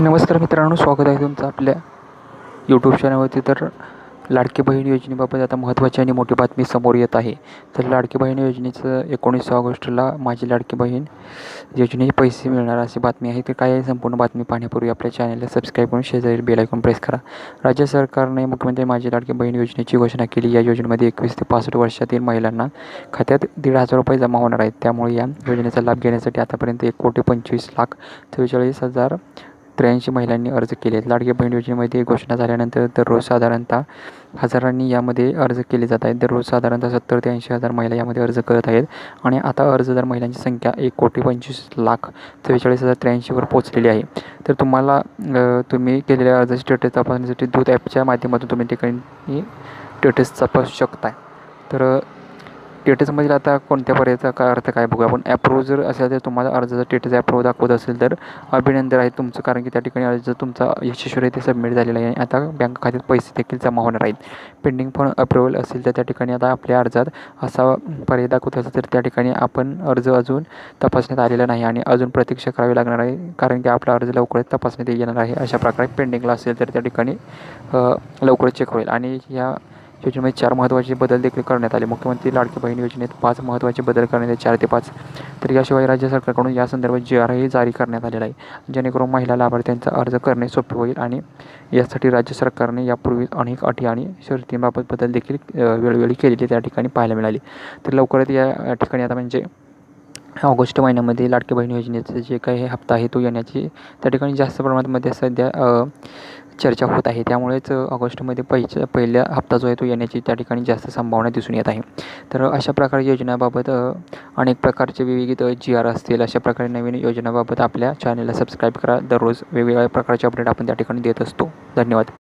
नमस्कार मित्रांनो स्वागत आहे तुमचं आपल्या यूट्यूब चॅनलवरती तर लाडकी बहीण योजनेबाबत आता महत्त्वाची आणि मोठी बातमी समोर येत आहे. तर लाडकी बहीण योजनेचं एकोणीस ऑगस्टला माझी लाडकी बहीण योजनेचे पैसे मिळणार अशी बातमी आहे. तर काय संपूर्ण बातमी पाहण्यापूर्वी आपल्या चॅनलला सबस्क्राईब करून शेजारी बेल आयकॉन प्रेस करा. राज्य सरकारने मुख्यमंत्री माझी लाडकी बहीण योजनेची घोषणा केली. या योजनेमध्ये एकवीस ते पासष्ट वर्षातील महिलांना खात्यात दीड हजार रुपये जमा होणार आहेत. त्यामुळे या योजनेचा लाभ घेण्यासाठी आतापर्यंत एक कोटी पंचवीस लाख चव्वेचाळीस हजार त्र्याऐंशी महिलांनी अर्ज केले आहेत लाडकी बहीण योजनेमध्ये घोषणा झाल्यानंतर दररोज साधारणतः हजारांनी यामध्ये अर्ज केले जात आहेत. दररोज साधारणतः सत्तर ते ऐंशी हजार महिला यामध्ये अर्ज करत आहेत. आणि आता अर्जदार महिलांची संख्या एक कोटी पंचवीस लाख चव्वेचाळीस हजार त्र्याऐंशीवर पोहोचलेली आहे. तर तुम्हाला तुम्ही केलेल्या अर्जाची स्टेटस तपासण्यासाठी दूत ॲपच्या माध्यमातून तुम्ही ठिकाणी स्टेटस तपासू शकता तर स्टेटसमधील आता कोणत्या पर्यायाचा काय अर्थ काय बघू आपण ॲप्रूव्ह जर असेल तर तुम्हाला अर्जाचा स्टेटस ॲप्रूव्ह दाखवत असेल तर अभिनंदन आहे तुमचं. कारण की त्या ठिकाणी अर्ज तुमचा यशस्वीरित्या सबमिट झालेला आहे आणि आता बँक खात्यात पैसे देखील जमा होणार आहेत. पेंडिंग पण अप्रुव्हल असेल तर त्या ठिकाणी आता आपल्या अर्जात असा पर्याय दाखवत असेल तर त्या ठिकाणी आपण अर्ज अजून तपासण्यात आलेला नाही आणि अजून प्रतीक्षा करावी लागणार आहे. कारण की आपला अर्ज लवकरच तपासण्यात येणार आहे. अशा प्रकारे पेंडिंगला असेल तर त्या ठिकाणी लवकरच चेक होईल. आणि या योजनेमध्ये चार महत्त्वाचे बदल देखील करण्यात आले. मुख्यमंत्री लाडकी बहीण योजनेत पाच महत्त्वाचे बदल करण्यात आले चार ते पाच. तर याशिवाय राज्य सरकारकडून या संदर्भात जी आरही जारी करण्यात आलेला आहे. जेणेकरून महिला लाभार्थ्यांचा अर्ज करणे सोपे होईल आणि यासाठी राज्य सरकारने यापूर्वी अनेक अटी आणि शर्तींबाबत बदल देखील वेळोवेळी केलेले त्या ठिकाणी पाहायला मिळाली. तर लवकरच या ठिकाणी आता म्हणजे ऑगस्ट महिन्यामध्ये लाडकी बहीण योजनेचा जे काही हप्ता आहे तो येण्याची त्या ठिकाणी जास्त प्रमाणामध्ये सध्या चर्चा होत आहे. त्यामुळेच ऑगस्टमध्ये पहिच्या पहिल्या हप्ता जो आहे तो येण्याची त्या ठिकाणी जास्त संभावना दिसून येत आहे. तर अशा प्रकारे योजनाबाबत अनेक प्रकारचे विविध जी आर असतील अशा प्रकारे नवीन योजनाबाबत आपल्या चॅनलला सबस्क्राईब करा. दररोज वेगवेगळ्या प्रकारचे अपडेट आपण त्या ठिकाणी देत असतो. धन्यवाद.